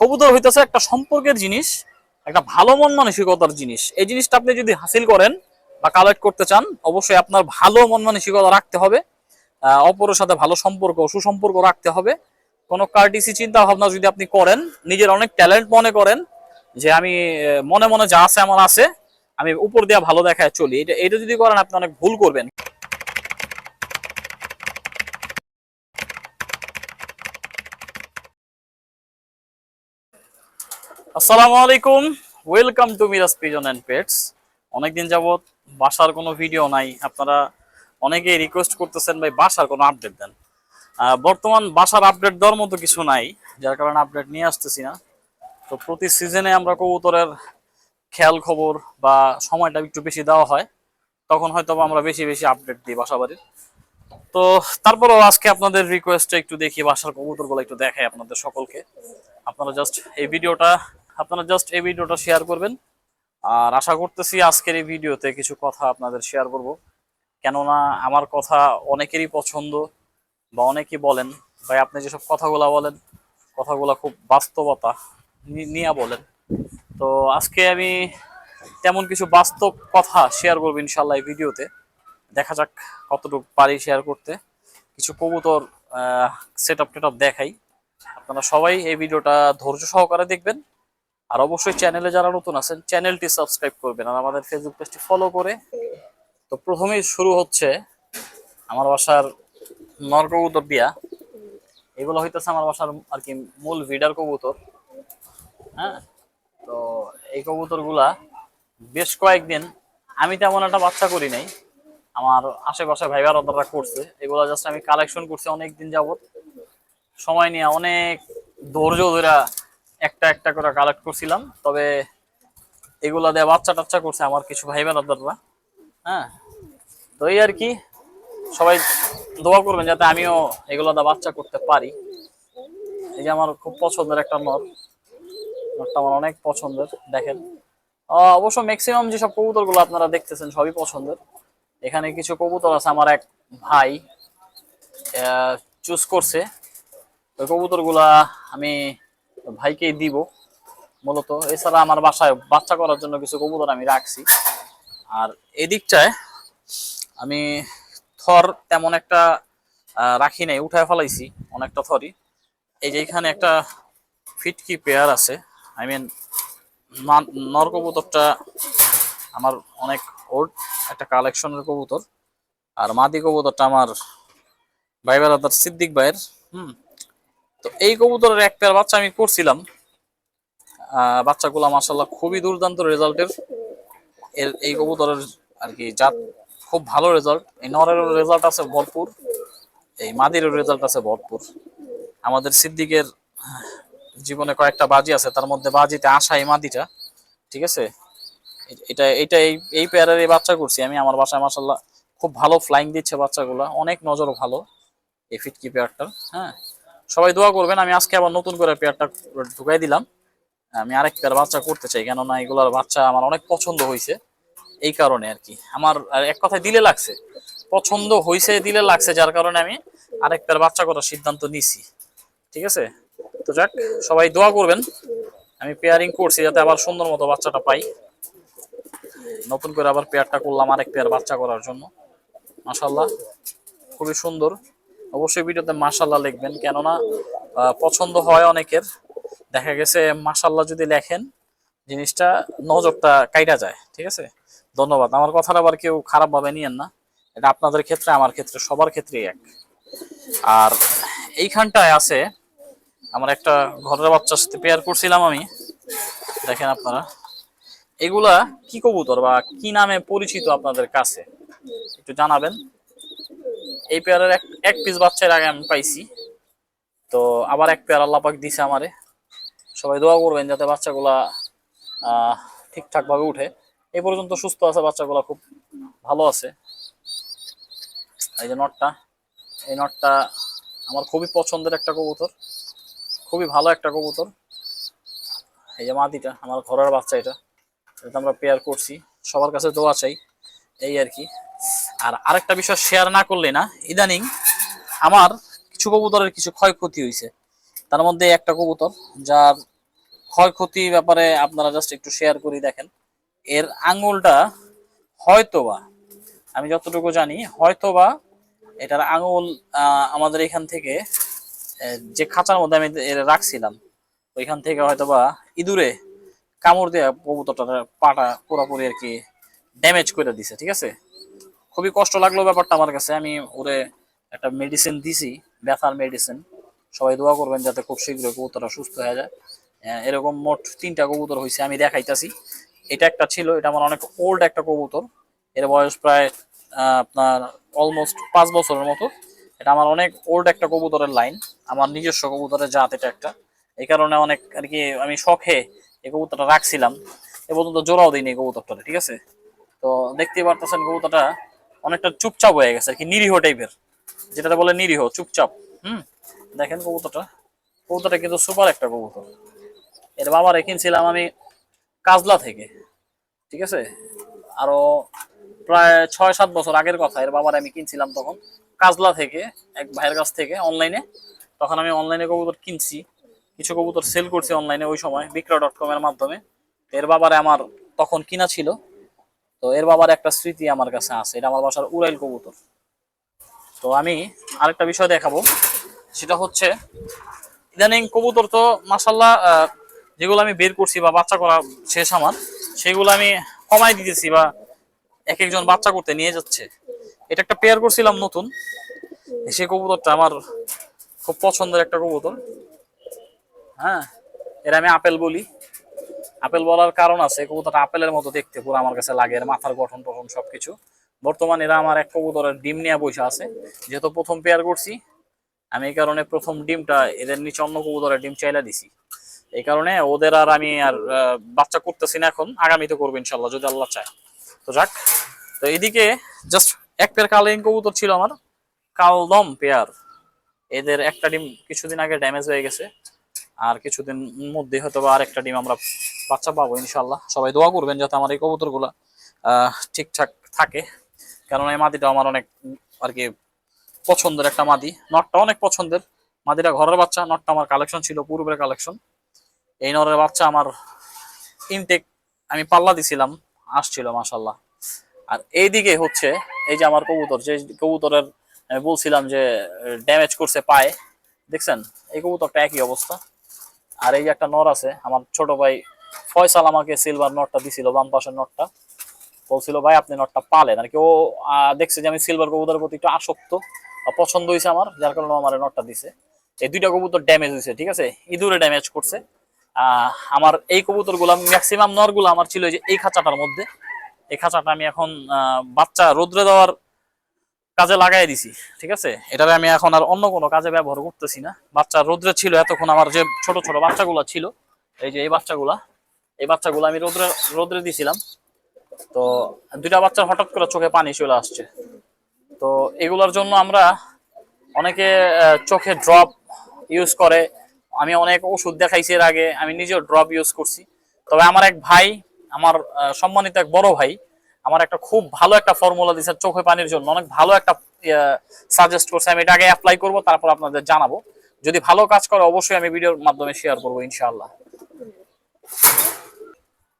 কবুতর হইতেছে একটা সম্পর্কের জিনিস, একটা ভালো মন মানসিকতার জিনিস। এই জিনিসটা আপনি যদি হাসিল করেন বা কালেক্ট করতে চান, অবশ্যই আপনার ভালো মন মানসিকতা রাখতে হবে। অপরের সাথে ভালো সম্পর্ক, সুসম্পর্ক রাখতে হবে। কোনো কার্টিসি চিন্তা ভাবনা যদি আপনি করেন, নিজের অনেক ট্যালেন্ট মনে করেন, যে আমি মনে মনে যা আছে, আমার আছে, আমি উপর দিয়ে ভালো দেখায় চলি। এটা এটা যদি করেন, আপনি অনেক ভুল করবেন। আসসালামু আলাইকুম। Welcome to Miraj pigeon and pets অনেকদিন যাবত বাসার কোনো ভিডিও নাই। আপনারা অনেকেই রিকোয়েস্ট করতেছেন, ভাই, বাসার কোনো আপডেট দেন। বর্তমান বাসার আপডেট দেওয়ার মতো কিছু নাই, যার কারণে আপডেট নিয়ে আসতেছি না। তো প্রতি সিজনে আমরা কবুতরের খেয়াল খবর বা সময়টা একটু বেশি দেওয়া হয়। তখন হয়তো আমরা বেশি বেশি আপডেট দিই বাসা বাড়ির তো তারপরেও আজকে আপনাদের রিকোয়েস্টটা একটু দেখি বাসার কবুতরগুলো একটু দেখাই আপনাদের সকলকে। আপনারা জাস্ট এই ভিডিওটা আপনারা জাস্ট এই ভিডিওটা শেয়ার করবেন। আর আশা করতেছি আজকের এই ভিডিওতে কিছু কথা আপনাদের শেয়ার করব। কেননা আমার কথা অনেকেরই পছন্দ বা অনেকেই বলেন, ভাই আপনি যেসব কথাগুলা বলেন, কথাগুলা খুব বাস্তবতা নিয়ে বলেন। তো আজকে আমি তেমন কিছু বাস্তব কথা শেয়ার করব ইনশাল্লাহ এই ভিডিওতে। দেখা যাক কতটুকু পারি শেয়ার করতে। কিছু কবুতর সেট আপ দেখাই। আপনারা সবাই এই ভিডিওটা ধৈর্য সহকারে দেখবেন। আর অবশ্যই চ্যানেলে যারা নতুন আছেন, চ্যানেলটি সাবস্ক্রাইব করবেন আর আমাদের ফেসবুক পেজটি ফলো করে। তো প্রথমেই শুরু হচ্ছে আমার বাসার নর কবুতর দিয়া। এগুলো হইতেছে আমার বাসার আর কি মূল ভিডার কবুতর। হ্যাঁ? তো এই কবুতরগুলা বেশ কয়েকদিন আমি তেমন একটা বাচ্চা করি নাই। আমার আশেপাশে ভাই বারদাররা করছে। এগুলো জাস্ট আমি কালেকশন করছি অনেক দিন যাবত সময় নিয়ে অনেক ধৈর্য ধরে একটা একটা করে কালেক্ট করছিলাম। তবে এগুলা দিয়ে বাচ্চা টাচ্চা করছে আমার কিছু ভাই বেড়াদাররা হ্যাঁ? তো এই আর কি, সবাই দোয়া করবেন যাতে আমিও এগুলো দিয়ে বাচ্চা করতে পারি। এই যে আমার খুব পছন্দের একটা নর। নরটা আমার অনেক পছন্দের, দেখেন। অবশ্য ম্যাক্সিমাম যেসব কবুতরগুলো আপনারা দেখতেছেন সবই পছন্দের। এখানে কিছু কবুতর আছে আমার এক ভাই চুজ করছে। ওই কবুতরগুলা আমি ভাইকেই দিব মূলত। এছাড়া আমার বাসায় বাচ্চা করার জন্য কিছু কবুতর আমি রাখছি। আর এদিকটায় আমি থর তেমন একটা রাখি নাই, উঠায় ফেলাইছি অনেকটা থরই। এই যে এখানে একটা ফিটকি পেয়ার আছে আই মিন, নর কবুতরটা আমার অনেক ওল্ড একটা কালেকশনের কবুতর। আর মাদি কবুতরটা আমার ভাই বেড়াদার সিদ্দিক ভাইয়ের, হুম তো এই কবুতরের এক পেয়ার বাচ্চা আমি করছিলাম। বাচ্চাগুলো মাসাল্লাহ খুবই দুর্দান্ত রেজাল্টের। এর, এই কবুতরের আর কি জাত খুব ভালো রেজাল্ট। এই নরের রেজাল্ট আছে ভরপুর, এই মাদিরও রেজাল্ট আছে ভরপুর। আমাদের সিদ্দিকের জীবনে কয়েকটা বাজি আছে, তার মধ্যে বাজিতে আসা এই মাদিটা, ঠিক আছে? এটা এটা এই এই পেয়ারের এই বাচ্চা করছি আমি, আমার বাসায় মাসাল্লাহ খুব ভালো ফ্লাইং দিচ্ছে বাচ্চাগুলা, অনেক নজর ভালো, এই ফিটকি পেয়ারটার হ্যাঁ? সবাই দোয়া করবেন, আমি আজকে আবার নতুন করে পেয়ারটা ঢুকাই দিলাম। আমি আরেক পেয়ার বাচ্চা করতে চাই, কেননা এগুলার বাচ্চা আমার অনেক পছন্দ হয়েছে এই কারণে আর কি। আমার এক কথায় দিলে লাগছে, পছন্দ হয়েছে দিলে লাগছে, যার কারণে আমি আরেক পেয়ার বাচ্চা করার সিদ্ধান্ত নিছি। ঠিক আছে? তো যাক, সবাই দোয়া করবেন, আমি পেয়ারিং করছি যাতে আবার সুন্দর মতো বাচ্চাটা পাই। নতুন করে আবার পেয়ারটা করলাম আরেক পেয়ার বাচ্চা করার জন্য। মাশাল্লাহ খুবই সুন্দর। অবশ্যই ভিডিওতে মাশাল্লাহ লিখবেন, কেননা পছন্দ হয় অনেকের। দেখা গেছে মাশাল্লাহ যদি লেখেন, জিনিসটা নজরটা কাইটা যায়, ঠিক আছে? ধন্যবাদ। আমার কথাটা আবার কেউ খারাপ ভাবে নিয়েন না। এটা আপনাদের ক্ষেত্রে, আমার ক্ষেত্রে, সবার ক্ষেত্রেই এক। আর এইখানটায় আছে, আমার একটা ঘরের বাচ্চার সাথে পেয়ার করছিলাম আমি। দেখেন আপনারা। এগুলা কি কবুতর বা কি নামে পরিচিত আপনাদের কাছে? একটু জানাবেন। এই পেয়ারের এক এক পিস বাচ্চার আগে আমি পাইছি। তো আবার এক পেয়ার আল্লাপাক দিছে আমারে। সবাই দোয়া করবেন যাতে বাচ্চাগুলা আহ, ঠিকঠাক উঠে। এই পর্যন্ত সুস্থ আছে বাচ্চাগুলা খুব ভালো আছে। এই যে নটটা এই নটটা আমার খুবই পছন্দের একটা কবুতর। খুবই ভালো একটা কবুতর। এই যে মাদিটা আমার ঘরের বাচ্চা এটা। এটা আমরা পেয়ার করছি। সবার কাছে দোয়া চাই এই আর কি। আর আরেকটা বিষয় শেয়ার না করলে না, ইদানিং আমার কিছু কবুতরের কিছু ক্ষয়ক্ষতি হয়েছে তার মধ্যে একটা কবুতর, যার ক্ষয়ক্ষতি ব্যাপারে আপনারা জাস্ট একটু শেয়ার করি দেখেন। এর আঙুলটা হয়তোবা, আমি যতটুকু জানি, হয়তোবা এটার আঙুল আমাদের এখান থেকে যে খাঁচার মধ্যে আমি এর রাখছিলাম, ওইখান থেকে হয়তোবা ইঁদুরে কামড় দেওয়া কবুতরটার পাটা পুরোপুরি আর কি ড্যামেজ করে দিছে, ঠিক আছে? খুবই কষ্ট লাগল ব্যাপারটা আমার কাছে। আমি ওরে একটা মেডিসিন দিছি, ব্যথার মেডিসিন সবাই দোয়া করবেন যাতে খুব শীঘ্রই কবুতরটা সুস্থ হয়ে যায়। এরকম মোট তিনটা কবুতর হয়েছে, আমি দেখাইতাছি। এটা একটা ছিল, এটা আমার অনেক ওল্ড একটা কবুতর। এর বয়স প্রায় আপনার অলমোস্ট পাঁচ বছরের মতো। এটা আমার অনেক ওল্ড একটা কবুতরের লাইন আমার নিজস্ব কবুতরের জাত এটা একটা। এই কারণে অনেক আর কি, আমি শখে এই কবুতরটা রাখছিলাম। এ পর্যন্ত জোড়াও দিইনি এই কবুতরটা ঠিক আছে? তো দেখতেই পারতেছেন কবুতরটা। অনেকটা চুপচাপ হয়ে গেছে আর কি, নিরীহ টাইপের যেটাতে বলে নিরীহ, চুপচাপ। হুম? দেখেন কবুতরটা। কবুতরটা কিন্তু সুপার একটা কবুতর। এর বাবা রেখেছিলাম আমি কাজলা থেকে, ঠিক আছে? আরও প্রায় ছয় সাত বছর আগের কথা, এর বাবার আমি কিনছিলাম তখন কাজলা থেকে, এক ভাইয়ের কাছ থেকে অনলাইনে তখন আমি অনলাইনে কবুতর কিনছি, কিছু কবুতর সেল করছি অনলাইনে ওই সময় বিক্রয় ডট কম এর মাধ্যমে। এর বাবারে আমার তখন কিনা ছিল তো এর বাবার একটা স্মৃতি আমার কাছে আছে, এটা আমার বাসার উড়াইল কবুতর। তো আমি আরেকটা বিষয় দেখাবো, সেটা হচ্ছে, ইদানিং কবুতর তো মাসাল্লাহ যেগুলো আমি বের করছি বা বাচ্চা করা শেষ আমার, সেগুলো আমি কমাই দিতেছি বা এক একজন বাচ্চা করতে নিয়ে যাচ্ছে। এটা একটা পেয়ার করছিলাম নতুন, সেই কবুতরটা আমার খুব পছন্দের একটা কবুতর। হ্যাঁ এর আমি আপেল বলি। আপেল বলার কারণ আছে, কবুতরটা আপেলের মতো দেখতে, পুরো আমার কাছে লাগে, এর মাথার গঠন টঠন সবকিছু। বর্তমানে এরা আমার এক কবুতরের ডিম নিয়ে বসে আছে। যেহেতু প্রথম পেয়ার করছি, আমি এই কারণে প্রথম ডিমটা এদের নিচে অন্য কবুতরের ডিম চাইলা দিছি। এই কারণে ওদের আর আমি আর বাচ্চা করতেছি না এখন, আগামীতে করব ইনশাল্লাহ যদি আল্লাহ চায়। তো যাক, তো এদিকে জাস্ট এক পেয়ার কালিং কবুতর ছিল আমার, কালদম পেয়ার এদের একটা ডিম কিছুদিন আগে ড্যামেজ হয়ে গেছে। আর কিছুদিন মধ্যে হয়তো বা আরেকটা ডিম আমরা বাচ্চা পাবো ইনশাল্লাহ সবাই দোয়া করবেন যাতে আমার এই কবুতরগুলা ঠিকঠাক থাকে। কেননা এই মাদিটা আমার অনেক, আর কি, পছন্দের একটা মাদি। নটটা অনেক পছন্দের। মাদিটা ঘরের বাচ্চা, নটটা আমার কালেকশন ছিল, পূর্বের কালেকশন এই নরের বাচ্চা আমার ইনটেক আমি পাল্লা দিছিলাম, আসছিল মাসাল্লাহ আর এইদিকে হচ্ছে, এই যে আমার কবুতর, যে কবুতরের বলছিলাম যে ড্যামেজ করছে পায়ে। দেখছেন? এই কবুতরটা একই অবস্থা। আর এই যে একটা নর আছে, আমার ছোট ভাই ফয়সাল আমাকে সিলভার নটটা দিছিল, বাম পাশের নটটা। বলছিল, ভাই, আপনি নটটা পালেন। আর কি, ও দেখছে যে আমি সিলভার কবুতরের প্রতি একটু আসক্ত পছন্দ হয়েছে আমার, যার কারণে আমার নটটা দিছে। এই দুইটা কবুতর ড্যামেজ হয়েছে, ঠিক আছে? ইঁদুরে ড্যামেজ করছে। আমার এই কবুতরগুলা ম্যাক্সিমাম নরগুলো আমার ছিল যে, এই খাঁচাটার মধ্যে। এই খাঁচাটা আমি এখন বাচ্চা রোদ্রে দেওয়ার কাজে লাগাই দিছি, ঠিক আছে? এটারে আমি এখন আর অন্য কোনো কাজে ব্যবহার করতেছি না। বাচ্চা রোদ্রে ছিল এতক্ষণ আমার যে ছোট ছোট বাচ্চাগুলো ছিল, এই যে এই বাচ্চাগুলা, এই বাচ্চাগুলো আমি রোদ্রে রোদ্রে দিছিলাম। তো দুইটা বাচ্চার হঠাৎ করে চোখে পানি চলে আসছে। তো এগুলোর জন্য আমরা অনেকে চোখে ড্রপ ইউজ করে। আমি অনেক ওষুধ দেখাইছি এর আগে, আমি নিজেও ড্রপ ইউজ করছি। তবে আমার এক ভাই, আমার সম্মানিত এক বড় ভাই আমার একটা খুব ভালো একটা ফর্মুলা দিয়েছে চোখে পানির জন্য। অনেক ভালো একটা সাজেস্ট করছে। আমি এটা আগে অ্যাপ্লাই করব, তারপর আপনাদের জানাব। যদি ভালো কাজ করে, অবশ্যই আমি ভিডিওর মাধ্যমে শেয়ার করব, ইনশাআল্লাহ।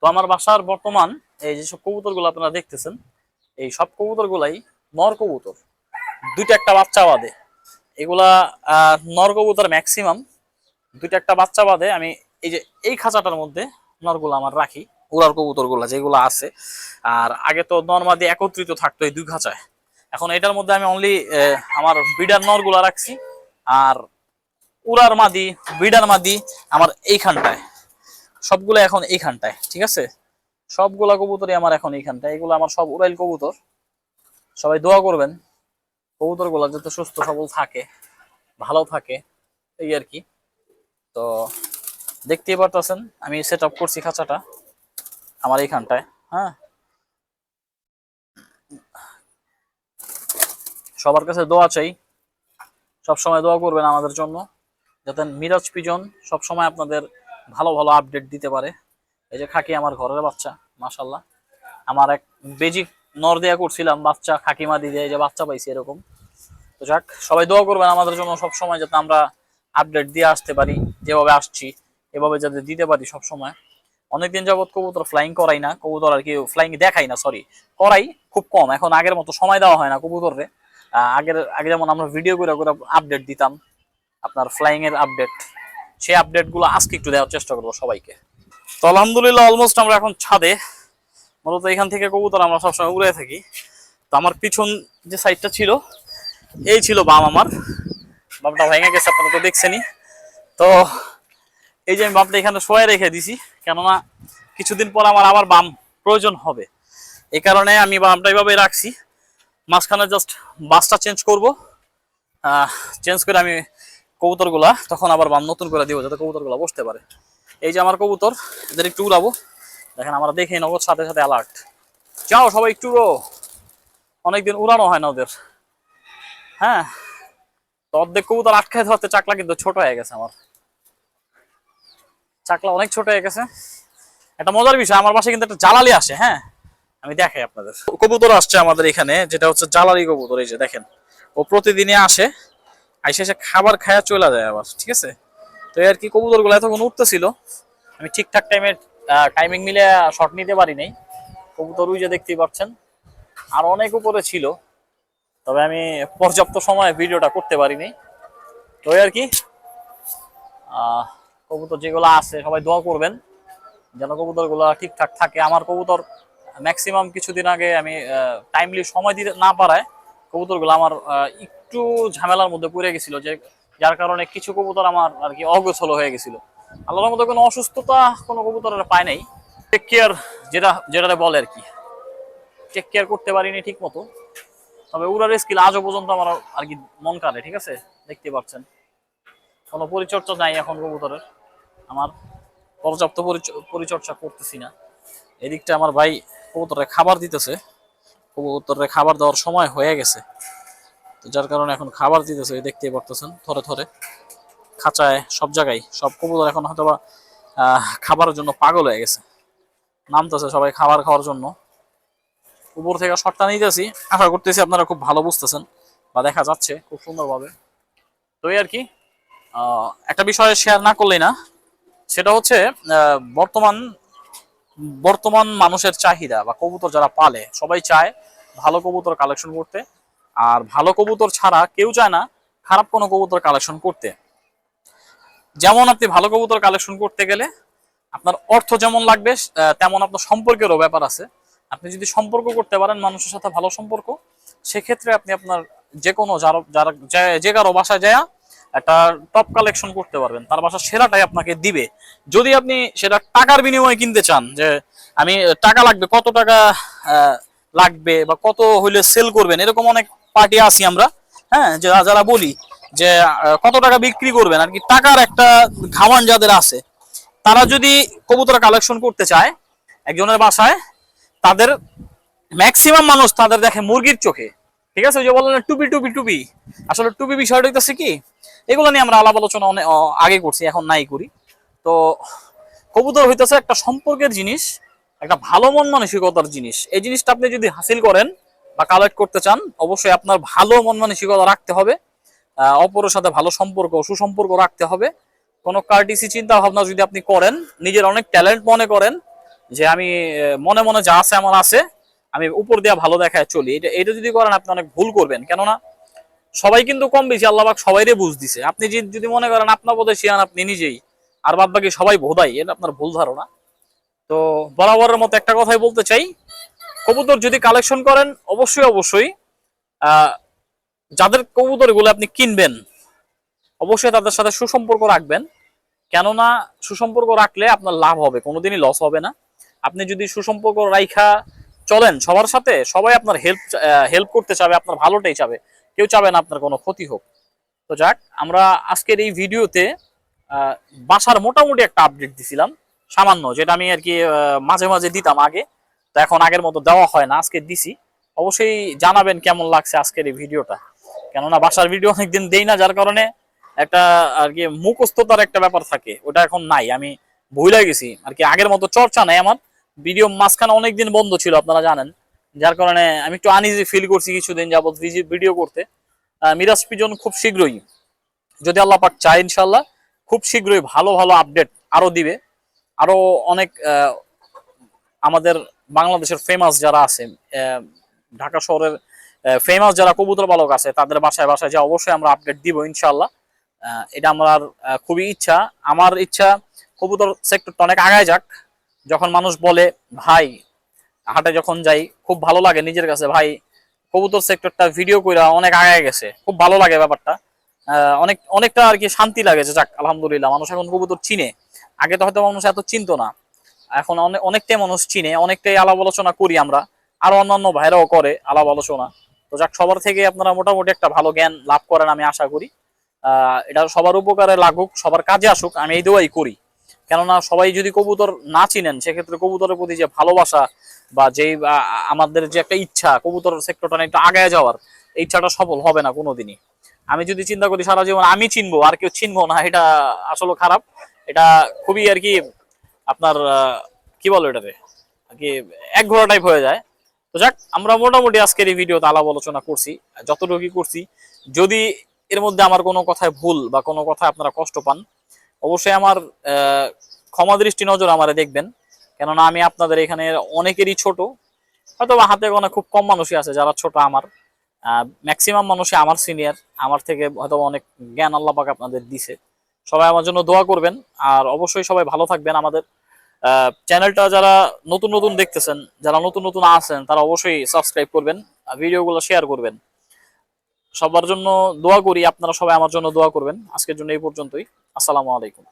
তো আমার বাসার বর্তমান এই যেসব কবুতরগুলো আপনারা দেখতেছেন, এই সব কবুতরগুলাই নর কবুতর। দুইটা একটা বাচ্চা বাদে। এগুলা নর কবুতর ম্যাক্সিমাম দুইটা একটা বাচ্চা বাদে। আমি এই যে, এই খাঁচাটার মধ্যে নরগুলো আমার রাখি। উড়ার কবুতরগুলা যেগুলো আছে। আর আগে তো নর্মাদি একত্রিত থাকতো এই দুই খাঁচায়। এখন এটার মধ্যে আমি অনলি আমার বিডার নরগুলা রাখছি। আর উড়ার মাদি বিডার মাদি আমার এইখানটায়। সবগুলো এখন এইখানটায়, ঠিক আছে? সবগুলা কবুতরই আমার এখন এইখানটায়। এগুলো আমার সব উড়াইল কবুতর। সবাই দোয়া করবেন কবুতরগুলা যাতে সুস্থ, সবল থাকে, ভালো থাকে, এই আর কি। তো দেখতেই পারতেছেন, আমি সেট আপ করছি খাঁচাটা। আমার এইখানটায় হ্যাঁ? সবার কাছে দোয়া চাই সব সময় দোয়া করবেন আমাদের জন্য, যাতে মিরাজ পিজন সব সময় আপনাদের ভালো ভালো আপডেট দিতে পারে। এই যে খাকি আমার ঘরের বাচ্চা মাশাল্লাহ আমার এক বেজিক নর দেয়া করছিলাম, বাচ্চা খাকিমা এই যে বাচ্চা পাইছি এরকম। তো যাক, সবাই দোয়া করবেন আমাদের জন্য সব সময় যাতে আমরা আপডেট দিয়ে আসতে পারি, যেভাবে আসছি, এভাবে যাতে দিতে পারি সব সময় অনেকদিন যাবত কবুতর ফ্লাইং করাই না, কবুতর আর কি ফ্লাইং দেখাই না সরি করাই খুব কম। এখন আগের মতো সময় দেওয়া হয় না কবুতরে আগের, আগে যেমন আমরা ভিডিও করে করে আপডেট দিতাম, আপনার ফ্লাইং এর আপডেট সেই আপডেটগুলো আজকে একটু দেওয়ার চেষ্টা করব সবাইকে। তো আলহামদুলিল্লাহ অলমোস্ট আমরা এখন ছাদে। মূলত এখান থেকে কবুতর আমরা সবসময় উড়ে থাকি। তো আমার পিছন যে সাইডটা ছিল, এই ছিল বাম আমার। বামটা ভেঙে গেছে, আপনারা তো দেখছেনই। তো এই যে আমি বামটা এখানে শোয়ে রেখে দিছি, কেননা কিছুদিন পর আমার আবার বাম প্রয়োজন হবে। এই কারণে আমি বামটা এইভাবে রাখছি। মাঝখানে জাস্ট বাসটা চেঞ্জ করব। চেঞ্জ করে আমি কবুতরগুলা, তখন আবার বাম নতুন করে দিব, যাতে কবুতরগুলা বসতে পারে। এই যে আমার কবুতর, এদের একটু উড়াবো। দেখেন, আমরা দেখে নগদ সাথে সাথে অ্যালার্ট যাও সবাই একটু উড়ো। অনেকদিন উড়ানো হয় না ওদের। হ্যাঁ তো অর্ধেক কবুতর আটকায় ধরতে চাকলা কিন্তু ছোট হয়ে গেছে আমার। চাকলা অনেক ছোট হয়ে গেছে। একটা মজার বিষয় আমার বাসায় কিন্তু একটা জ্বালালি আসে হ্যাঁ? আমি দেখাই আপনাদের। কবুতর আসছে আমাদের এখানে যেটা হচ্ছে জ্বালালি কবুতর এই যে দেখেন। ও প্রতিদিনই আসে আইসে এসে খাবার খায়া চলে যায় আবার ঠিক আছে? তো আর কি কবুতরগুলো এতক্ষণ উঠতেছিল। আমি ঠিকঠাক টাইমে টাইমিং মিলে শট নিতে পারি নাই। কবুতর ওই যে দেখতেই পাচ্ছেন। আর অনেক উপরে ছিল তবে আমি পর্যাপ্ত সময় ভিডিওটা করতে পারিনি। তো আর কি আহ, কবুতর যেগুলো আছে, সবাই দোয়া করবেন যেন কবুতরগুলো ঠিকঠাক থাকে। আমার কবুতর ম্যাক্সিমাম কিছুদিন আগে আমি টাইমলি সময় দিতে না পারায় কবুতরগুলো আমার একটু ঝামেলার মধ্যে পড়ে গেছিল যে, যার কারণে কিছু কবুতর আমার আর কি অগোছল হয়ে গেছিল। আল্লাহর মধ্যে কোনো অসুস্থতা কোনো কবুতরের পায় নাই। টেক কেয়ার যেটা যেটা বলে আর কি। টেক কেয়ার করতে পারিনি ঠিক মতো তবে উড়ার স্কিল আজও পর্যন্ত আমার আর কি মন কাড়ে ঠিক আছে? দেখতে পাচ্ছেন। কোনো পরিচর্যা নাই এখন কবুতরের। আমার পর্যাপ্ত পরিচ- পরিচর্যা করতেছি না। এদিকটা আমার ভাই কবুতরে খাবার দিতেছে। কবুতরে খাবার দেওয়ার সময় হয়ে গেছে। তো যার কারণে এখন খাবার দিতেছে দেখতেই পারতেছেন, থরে থরে। খাঁচায়, সব জায়গায়, সব কবুতর এখন হয়তো বা খাবারের জন্য পাগল হয়ে গেছে। নামতেছে সবাই খাবার খাওয়ার জন্য। উপর থেকে শটটা নিতেছি। আশা করতেছি আপনারা খুব ভালো বুঝতেছেন বা দেখা যাচ্ছে খুব সুন্দরভাবে। তো আর কি একটা বিষয়ে শেয়ার না করলেই না। সেটা হচ্ছে বর্তমান বর্তমান মানুষের চাহিদা বা কবুতর যারা পালে, সবাই চায় ভালো কবুতর কালেকশন করতে। আর ভালো কবুতর ছাড়া কেউ চায় না খারাপ কোনো কবুতর কালেকশন করতে। যেমন আপনি ভালো কবুতর কালেকশন করতে গেলে আপনার অর্থ যেমন লাগবে তেমন আপনার সম্পর্কেরও ব্যাপার আছে। আপনি যদি সম্পর্ক করতে পারেন, মানুষের সাথে ভালো সম্পর্ক, সেক্ষেত্রে আপনি আপনার যে কোনো যারা যে কারও বাসায় যায় একটা টপ কালেকশন করতে পারবেন। তার বাসার সেরাটাই আপনাকে দিবে। যদি আপনি সেটা টাকার বিনিময়ে কিনতে চান, যে আমি টাকা লাগবে, কত টাকা লাগবে বা কত হইলে সেল করবেন, এরকম অনেক পার্টি আছি আমরা হ্যাঁ যারা যারা বলি যে কত টাকা বিক্রি করবেন, আর কি টাকার একটা ঘামান যাদের আছে, তারা যদি কবুতর কালেকশন করতে চায়, একজনের বাসায়, তাদের ম্যাক্সিমাম মানুষ তাদের দেখে মুরগির চোখে। ঠিক আছে, ওই যে বললেন টুপি টুপি টুপি। আসলে টুপি বিষয়টা হইতেছে কি এগুলো নিয়ে আমরা আলাপ আলোচনা অনেক আগে করছি, এখন নাই করি। তো কবুতর হইতেছে একটা সম্পর্কের জিনিস, একটা ভালো মন মানসিকতার জিনিস। এই জিনিসটা আপনি যদি হাসিল করেন বা কালেক্ট করতে চান, অবশ্যই আপনার ভালো মন মানসিকতা রাখতে হবে। অপরের সাথে ভালো সম্পর্ক, সুসম্পর্ক রাখতে হবে। কোনো কার্টিসি চিন্তা ভাবনা যদি আপনি করেন, নিজের অনেক ট্যালেন্ট মনে করেন, যে আমি মনে মনে যা আছে, আমার আছে, আমি উপর দিয়া ভালো দেখায় চলি। এটা এটা যদি করেন, আপনি অনেক ভুল করবেন। কেননা সবাই কিন্তু কম বেশি আল্লাহবাক সবাইরে বুঝ দিছে। আপনি যদি- মনে করেন আপনার বোধে শিয়ান আপনি নিজেই। আর বাদ বাকি সবাই বোধাই এটা আপনার ভুল ধারণা। তো বরাবরের মতো একটা কথাই বলতে চাই। কবুতর যদি কালেকশন করেন, অবশ্যই অবশ্যই যাদের কবুতরগুলো আপনি কিনবেন, অবশ্যই তাদের সাথে সুসম্পর্ক রাখবেন। কেননা সুসম্পর্ক রাখলে আপনার লাভ হবে, কোনোদিনই লস হবে না। আপনি যদি সুসম্পর্ক রাইখা চলেন সবার সাথে, সবাই আপনার হেল্প হেল্প করতে চাবে, আপনার ভালোটাই চাবে। কেউ চাবে না আপনার কোনো ক্ষতি হোক। তো যাক, আমরা আজকের এই ভিডিওতে বাসার মোটামুটি একটা আপডেট দিছিলাম, সামান্য, যেটা আমি আর কি মাঝে মাঝে দিতাম আগে। তো এখন আগের মতো দেওয়া হয় না, আজকে দিছি। অবশ্যই জানাবেন কেমন লাগছে আজকের এই ভিডিওটা। কেননা বাসার ভিডিও অনেকদিন দেই না, যার কারণে একটা আর কি মুখস্থতার একটা ব্যাপার থাকে, ওটা এখন নাই। আমি ভুলে গেছি, আর কি আগের মতো চর্চা নাই আমার। ভিডিও মাঝখানে অনেকদিন বন্ধ ছিল, আপনারা জানেন। যার কারণে আমি একটু আনইজি ফিল করছি কিছুদিন যাবত ভিডিও করতে। মিরাজ পিজন খুব শীঘ্রই, যদি আল্লাহ পাক চায় ইনশাল্লাহ খুব শীঘ্রই ভালো ভালো আপডেট আরও দিবে। আরও অনেক আমাদের বাংলাদেশের ফেমাস যারা আছে ঢাকা শহরের ফেমাস যারা কবুতর পালক আছে, তাদের বাসায় বাসায় যা অবশ্যই আমরা আপডেট দিব ইনশাল্লাহ এটা আমার খুবই ইচ্ছা। আমার ইচ্ছা কবুতর সেক্টরটা অনেক আগায় যাক। যখন মানুষ বলে, ভাই হাটে যখন যাই, খুব ভালো লাগে নিজের কাছে। ভাই, কবুতর সেক্টরটা ভিডিও কইরা অনেক আগায় গেছে। খুব ভালো লাগে ব্যাপারটা। অনেক, অনেকটা আর কি শান্তি লাগে যে যাক, আলহামদুলিল্লাহ, মানুষ এখন কবুতর চিনে। আগে তো হয়তো মানুষ এত চিনতো না। এখন অনেক অনেকটাই মানুষ চিনে, অনেকটাই আলাপ আলোচনা করি আমরা। আরও অন্যান্য ভাইরাও করে আলাপ আলোচনা তো যাক, সবার থেকে আপনারা মোটামুটি একটা ভালো জ্ঞান লাভ করেন আমি আশা করি। আহ, এটা সবার উপকারে লাগুক, সবার কাজে আসুক, আমি এই দোয়াই করি। কেননা সবাই যদি কবুতর না চিনেন, সেক্ষেত্রে কবুতরের প্রতি যে ভালোবাসা বা যেই আমাদের যে একটা ইচ্ছা কবুতর সেক্টরটা একটু আগায় যাওয়ার ইচ্ছাটা সফল হবে না কোনোদিনই। আমি যদি চিন্তা করি সারা জীবন আমি চিনবো, আর কেউ চিনবো না, এটা আসলে খারাপ। এটা খুবই আর কি আপনার কি বলো এটাতে আর কি এক ঘোড়া টাইপ হয়ে যায়। তো যাক, আমরা মোটামুটি আজকের এই ভিডিওতে আলাপ আলোচনা করছি যতটুকু করছি। যদি এর মধ্যে আমার কোনো কথায় ভুল বা কোনো কথায় আপনারা কষ্ট পান অবশ্যই আমার ক্ষমা দৃষ্টি নজর আমারে দেখবেন। কেননা আমি আপনাদের এখানে অনেকেরই ছোট হয়তো বা হাতে গোনা খুব কম মানুষই আছে যারা ছোট আমার। ম্যাক্সিমাম মানুষই আমার সিনিয়র আমার থেকে হয়তো অনেক জ্ঞান আল্লাহ পাক আপনাদের দিছে। সবাই আমার জন্য দোয়া করবেন, আর অবশ্যই সবাই ভালো থাকবেন আমাদের। চ্যানেলটা যারা নতুন নতুন দেখতেছেন, যারা নতুন নতুন আছেন, তারা অবশ্যই সাবস্ক্রাইব করবেন ভিডিওগুলো শেয়ার করবেন। সবার জন্য দোয়া করি, আপনারা সবাই আমার জন্য দোয়া করবেন। আজকের জন্য এই পর্যন্তই। আসসালামু আলাইকুম।